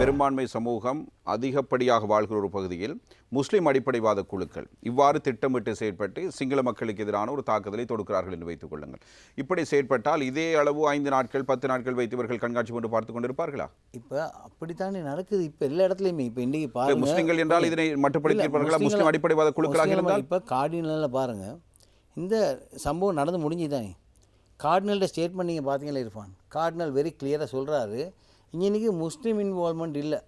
பெரும்பான்மை சமூகம் அதிகப்படியாக வாழ்கிற ஒரு பகுதியில் முஸ்லிம் அடிப்படைவாத குழுக்கள் இவ்வாறு திட்டமிட்டு செயற்பட்டு சிங்கள மக்களுக்கு எதிரான ஒரு தாக்குதலை தொடுக்கிறார்கள் என்று வைத்துக் கொள்ளுங்கள். இப்படி செயற்பட்டால் இதே அளவு ஐந்து நாட்கள் பத்து நாட்கள் வைத்து இவர்கள் கண்காட்சி கொண்டு பார்த்து கொண்டிருப்பார்களா? இப்போ அப்படித்தானே நடக்குது. இப்போ எல்லா இடத்துலையுமே. இப்போ இன்றைக்கி இப்ப பாருங்க. முஸ்லிம்கள் என்றால் இதனை மட்டுப்படுத்தி இருப்பார்களா முஸ்லிம் அடிப்படைவாத குழுக்களாக இருந்தால்? இப்போ கார்டினலில் பாருங்கள் இந்த சம்பவம் நடந்து முடிஞ்சுதானே. கார்டினல்ட ஸ்டேட்மெண்ட் நீங்கள் பார்த்தீங்களா இருப்பான் கார்டினல் வெரி கிளியராக சொல்கிறாரு இன்னைக்கு முஸ்லீம் இன்வால்மெண்ட் இல்லை.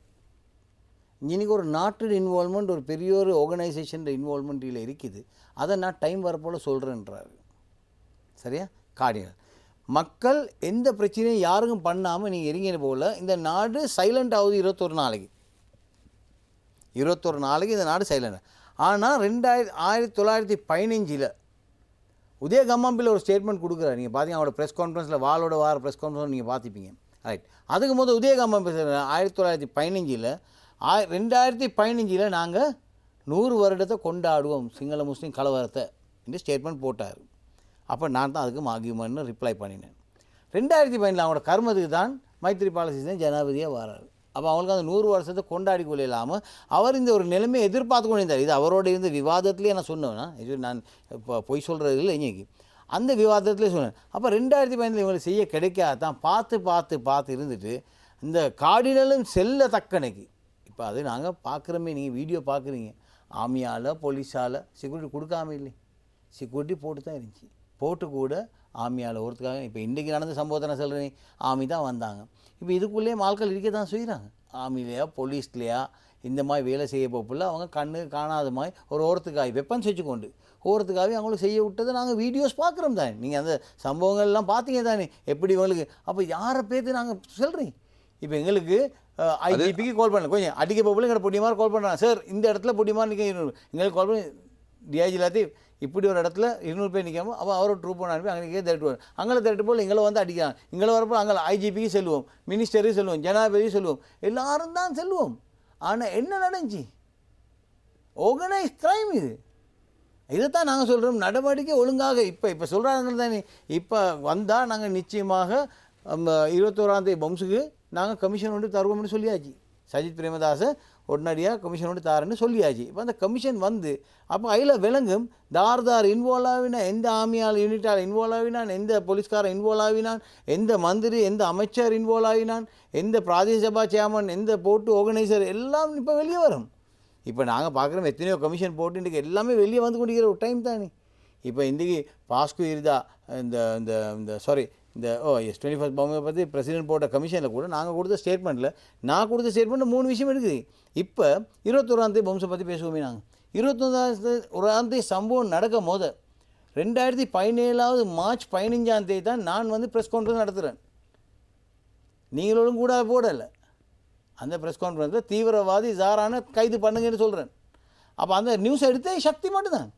இன்னைக்கு ஒரு நாட்டு இன்வால்மெண்ட் ஒரு பெரிய ஒரு ஆர்கனைசேஷன் இன்வால்மெண்ட் இருக்குது. அதை நான் டைம் வரப்போல் சொல்கிறேன்றாரு சரியா? கார்டினல் மக்கள் எந்த பிரச்சனையும் யாருக்கும் பண்ணாமல் நீங்கள் இறங்கின போல் இந்த நாடு சைலண்ட் ஆகுது இருபத்தொரு நாளைக்கு. இருபத்தொரு நாளைக்கு இந்த நாடு சைலண்ட் ஆனால் ரெண்டாயிரத்தி ஆயிரத்தி தொள்ளாயிரத்தி பதினஞ்சில் உதய கம்மாம்பில் ஒரு ஸ்டேட்மெண்ட் கொடுக்குறாரு. நீங்கள் பார்த்தீங்க அவரோட ப்ரெஸ் கான்ஃபரன்ஸில் வாளோட வார ப்ரெஸ் கான்ஃபரன்ஸ் நீங்கள் பார்த்துப்பீங்க ரைட் அதுக்கு முதல் உதயகாமன் பேசுகிறேன் ஆயிரத்தி தொள்ளாயிரத்தி பதினஞ்சில் ஆய் ரெண்டாயிரத்தி பதினஞ்சில் நாங்கள் நூறு வருடத்தை கொண்டாடுவோம் சிங்கள முஸ்லீம் கலவரத்தை என்று ஸ்டேட்மெண்ட் போட்டார். அப்போ நான் தான் அதுக்கு ஆகியமன்னு ரிப்ளை பண்ணினேன். ரெண்டாயிரத்தி பதினில் அவங்களோட கர்மத்துக்கு தான் மைத்திரிபால சிறிசேன ஜனாதிபதியாக வராரு. அப்போ அவங்களுக்கு அந்த நூறு வருஷத்தை கொண்டாடி கொள்ள இல்லாமல் அவர் இந்த ஒரு நிலைமையை எதிர்பார்த்து கொண்டிருந்தார். இது அவரோட இருந்த விவாதத்துலேயே நான் சொன்னேன்னா இது நான் இப்போ பொய் சொல்கிறது இல்லை இன்னைக்கு அந்த விவாதத்தில் சொன்னேன். அப்போ ரெண்டாயிரத்தி பதினஞ்சில் இவங்களுக்கு செய்ய கிடைக்காதான் பார்த்து பார்த்து பார்த்து இருந்துட்டு இந்த காடினலும் செல்ல தக்கனைக்கு. இப்போ அது நாங்கள் பார்க்குறோமே நீங்கள் வீடியோ பார்க்குறீங்க. ஆமியால் போலீஸால் செக்யூரிட்டி கொடுக்காம இல்லை. செக்யூரிட்டி போட்டு தான் இருந்துச்சு. போட்டு கூட ஆமியால் ஒருத்துக்காக இப்போ இன்றைக்கி நடந்த சம்பவத்தை நான் சொல்கிறேன் ஆமி தான் வந்தாங்க. இப்போ இதுக்குள்ளேயே ஆட்கள் இருக்க தான் செய்கிறாங்க ஆமிலையா போலீஸ்லையா இந்த மாதிரி வேலை செய்ய போப்பில்ல அவங்க கண்ணு காணாத மாதிரி ஒரு ஓரத்துக்காய் வெப்பன்ஸ் வச்சுக்கொண்டு ஓரத்துக்காகவே அவங்களுக்கு செய்ய விட்டதை நாங்கள் வீடியோஸ் பார்க்குறோம் தானே. நீங்கள் அந்த சம்பவங்கள்லாம் பார்த்தீங்க தானே. எப்படி இவங்களுக்கு அப்போ யாரை பேர்த்து நாங்கள் சொல்கிறீங்க இப்போ எங்களுக்கு ஐஜிபிக்கு கால் பண்ணல. கொஞ்சம் அடிக்க போகல எங்களை பொடிமார் கால் பண்ணுறாங்க சார் இந்த இடத்துல பொடிமார் நிற்க எங்களுக்கு கால் பண்ணி டிஐஜி எல்லாத்தையும் இப்படி ஒரு இடத்துல இருநூறு பேர் நிற்காம அப்போ அவரை ட்ரூப் பண்ண அனுப்பி அங்கே திரட்டுவார். அங்கே திரட்டு போல் எங்களை வந்து அடிக்கிறாங்க. எங்களை வரப்போ அங்கே ஐஜிபிக்கு செல்வோம் மினிஸ்டருக்கு செல்வோம் ஜனாதிபதி செல்வோம் எல்லாரும் தான் செல்வோம் ஆனால் என்ன நடந்துச்சு ஆர்கனைஸ் கிரைம் இது. இதைத்தான் நாங்கள் சொல்கிறோம் நடவடிக்கை ஒழுங்காக இப்போ இப்போ சொல்கிறாங்க தானே. இப்போ வந்தால் நாங்கள் நிச்சயமாக இருபத்தோராந்தேதி பம்ஸுக்கு நாங்கள் கமிஷன் ஒன்று தருவோம்னு சொல்லியாச்சு. சஜித் பிரேமதாஸை உடனடியாக கமிஷன் ஒன்று சொல்லியாச்சு. இப்போ அந்த கமிஷன் வந்து அப்போ அதில் விளங்கும் தார் தார் இன்வால்வ் ஆகினா எந்த ஆமியால் யூனிட்டால் இன்வால்வ் ஆகினான் எந்த போலீஸ்காரன் இன்வால்வ் ஆகினான் எந்த மந்திரி எந்த அமைச்சர் இன்வால்வ் ஆகினான் எந்த பிராதேச சபா சேர்மன் எந்த போட்டு ஆர்கனைசர் எல்லாம் இப்போ வெளியே வரும். இப்போ நாங்கள் பார்க்குறோம் எத்தனையோ கமிஷன் போட்டு இன்றைக்கி எல்லாமே வெளியே வந்து கொண்டிருக்கிற ஒரு டைம் தானே. இப்போ இன்றைக்கி பாஸ்கு இருந்தா இந்த இந்த இந்த சாரி இந்த ஓ எஸ் டுவெண்ட்டி ஃபஸ்ட் பாம்பை பற்றி பிரசிடென்ட் போட்ட கமிஷனில் கூட நாங்கள் கொடுத்த ஸ்டேட்மெண்ட்டில் நான் கொடுத்த ஸ்டேட்மெண்ட் மூணு விஷயம் இருக்குது. இப்போ இருபத்தொராந்தேதி பம்சை பற்றி பேசுவோமே நாங்கள் இருபத்தொந்தாந்தேதி ஒராந்தேதி சம்பவம் நடக்கும் போது ரெண்டாயிரத்தி பதினேழாவது மார்ச் பதினஞ்சாம் தேதி தான் நான் வந்து ப்ரெஸ் கான்ஃபரன்ஸ் நடத்துகிறேன் நீங்களும் கூட போடலை. அந்த ப்ரெஸ் கான்ஃபரன்ஸில் தீவிரவாதி ஜாரான கைது பண்ணுங்கன்னு சொல்கிறேன் அப்போ அந்த நியூஸ் எடுத்தே சக்தி மட்டும்தான்.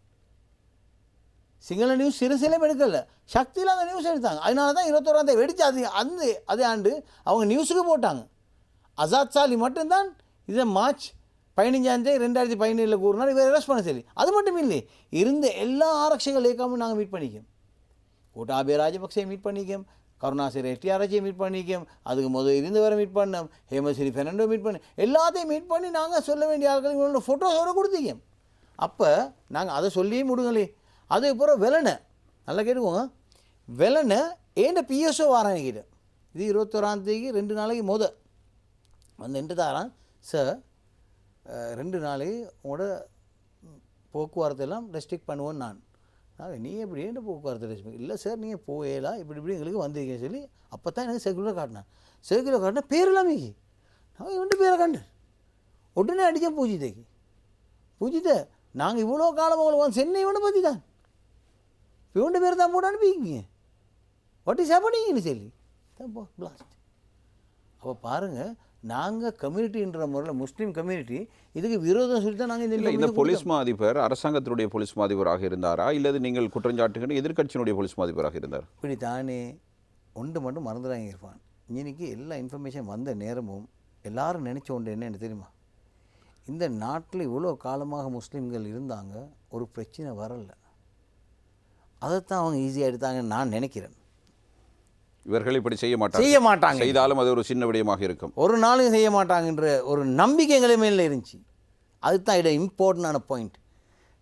சிங்கள நியூஸ் சிறுசிலையும் எடுக்கல. சக்தியில் அந்த நியூஸ் எடுத்தாங்க. அதனால தான் இருபத்தோராம் தேதி வெடிச்சு அது அந்த அதே ஆண்டு அவங்க நியூஸுக்கு போட்டாங்க. அசாத் சாலி மட்டும்தான் இதை மார்ச் பதினஞ்சாந்தே ரெண்டாயிரத்தி பதினேழில் கூறினார். இவர் அரெஸ்ட் பண்ண சரி அது மட்டும் இல்லை இருந்த எல்லா ஆரக்ஷகள் இயக்கமும் நாங்கள் மீட் பண்ணிக்கோம். கோட்டாபே ராஜபக்சே மீட் பண்ணிக்கோம். கருணாசிரி எட்டியாராச்சியை மீட் பண்ணிக்கோம். அதுக்கு முதல் இருந்தவரை மீட் பண்ணோம். ஹேமஸ்ரீ ஃபெர்னாண்டோ மீட் பண்ணி எல்லாத்தையும் மீட் பண்ணி நாங்கள் சொல்ல வேண்டிய ஆட்களுக்கு இவங்களோட ஃபோட்டோஸோட கொடுத்தீங்க. அப்போ நாங்கள் அதை சொல்லியே முடுங்களே அதுக்கப்புறம் வெலனை. நல்லா கேட்டுக்கோங்க. விலனை ஏண்ட பிஎஸ்ஓ வாரேன் என்கிட்ட இது இருபத்தோராம் தேதிக்கு ரெண்டு நாளைக்கு முத. வந்து ரெண்டு தாரான். சார் ரெண்டு நாளைக்கு உங்களோட போக்குவரத்து எல்லாம் ரெஸ்ட்ரிக்ட் பண்ணுவோம் நான். நான் நீ எப்படி என்ன போக்குவரத்து ரெஸ்ட்ரிக்ட் இல்லை சார் நீங்கள் போகலாம் இப்படி இப்படி எங்களுக்கு வந்தீங்க சொல்லி அப்போ தான் எனக்கு சர்க்குலர் காட்டினேன் சர்க்குலர் காட்டினா பேர் எல்லாமே நான் இவன்ட்டு பேரை கண்டு உடனே அடித்தேன் பூஜிதைக்கு. பூஜித்தை நாங்கள் இவ்வளோ காலம் உங்களுக்கு வந்து சென்னை இவனை பற்றி தான் இவன்ட்டு பேர் தான் போட்டு அனுப்பிக்கிங்க வாட் இஸ் ஹேப்பனிங்னு சொல்லி. தான் போ பிளாஸ்ட் அப்போ பாருங்கள் நாங்கள் கம்யூனிட்டின்ற முறையில் முஸ்லீம் கம்யூனிட்டி இதுக்கு விரோதம் சொல்லி தான் நாங்கள் இல்லை இந்த இந்த போலீஸ் மா அதிபர் அரசாங்கத்தினுடைய போலீஸ் மா அதிபராக இருந்தாரா? இல்லது நீங்கள் குற்றஞ்சாட்டுகிற எதிர்க்கட்சியினுடைய போலீஸ் மா அதிபராக இருந்தார்? இப்படி தானே ஒன்று மட்டும் மறந்துடாங்க இருப்பான் இன்னைக்கு எல்லா இன்ஃபர்மேஷன் வந்த நேரமும் எல்லாரும் நினச்ச ஒன்று என்னன்னு தெரியுமா? இந்த நாட்டில் இவ்வளோ காலமாக முஸ்லீம்கள் இருந்தாங்க ஒரு பிரச்சனை வரல. அதைத்தான் அவங்க ஈஸியாக எடுத்தாங்கன்னு நான் நினைக்கிறேன். இவர்கள் இப்படி செய்ய மாட்டாங்க செய்ய மாட்டாங்க. செய்தாலும் அது ஒரு சின்ன விடயமாக இருக்கும். ஒரு நாளும் செய்ய மாட்டாங்கன்ற ஒரு நம்பிக்கை எங்களை மேல இருந்துச்சு. அதுதான் இட இம்பார்ட்டண்டான பாயிண்ட்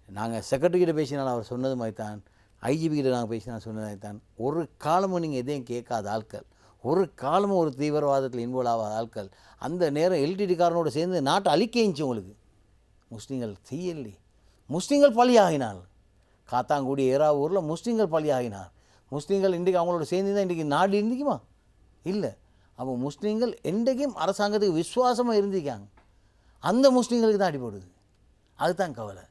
நாங்கள் செக்ரட்டரிக்கிட்ட பேசினால் அவர் சொன்னது மாதிரி தான் ஐஜிபி கிட்ட நாங்கள் பேசினா சொன்னது மாதிரி தான் ஒரு காலமும் நீங்கள் எதையும் கேட்காத ஆட்கள் ஒரு காலமும் ஒரு தீவிரவாதத்தில் இன்வால்வ் ஆகாத ஆட்கள் அந்த நேரம் எல்டிடி காரனோட சேர்ந்து நாட்டை அழிக்கிச்சு உங்களுக்கு. முஸ்லீம்கள் செய்யலே முஸ்லீம்கள் பலியாகினால் காத்தாங்குடி ஏறாவூரில் முஸ்லீம்கள் பலியாகினார். முஸ்லீம்கள் இன்றைக்கு அவங்களோட சேர்ந்து தான் இன்றைக்கி நாடு இருந்திக்குமா இல்லை. அப்போ முஸ்லீம்கள் என்றைக்கும் அரசாங்கத்துக்கு விசுவாசமாக இருந்திருக்காங்க. அந்த முஸ்லீம்களுக்கு தான் அடிபடுது. அதுதான் கவலை.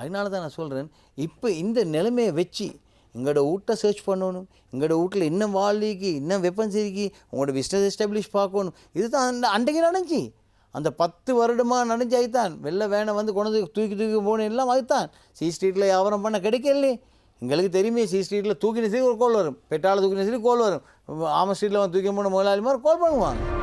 அதனால தான் நான் சொல்கிறேன் இப்போ இந்த நிலைமையை வச்சு எங்களோட வீட்டை சர்ச் பண்ணணும் எங்களோட வீட்டில் இன்னும் வாழ்லிக்கு இன்னும் வெப்பன்ஸ் இருக்கு உங்களோட பிஸ்னஸ் எஸ்டாப்ளிஷ் பார்க்கணும். இதுதான் அந்த அன்றைக்கு நடந்துச்சு. அந்த பத்து வருடமாக நடந்துச்சு அதுதான் வெளில வேனை வந்து கொண்டு வந்து தூக்கி தூக்கி போன எல்லாம் அதுதான் சி ஸ்ட்ரீட்டில் வியாபாரம் பண்ண கிடைக்கலையே எங்களுக்கு தெரியுமே சி ஸ்ட்ரீட்டில் தூக்கின சரி ஒரு கோல் வரும். பெட்டால் தூக்கின சரி கோல் வரும். ஆம ஸ்ட்ரீட்டில் வந்து தூக்கி போன முதலாளி மாதிரி கோல் பண்ணுவாங்க.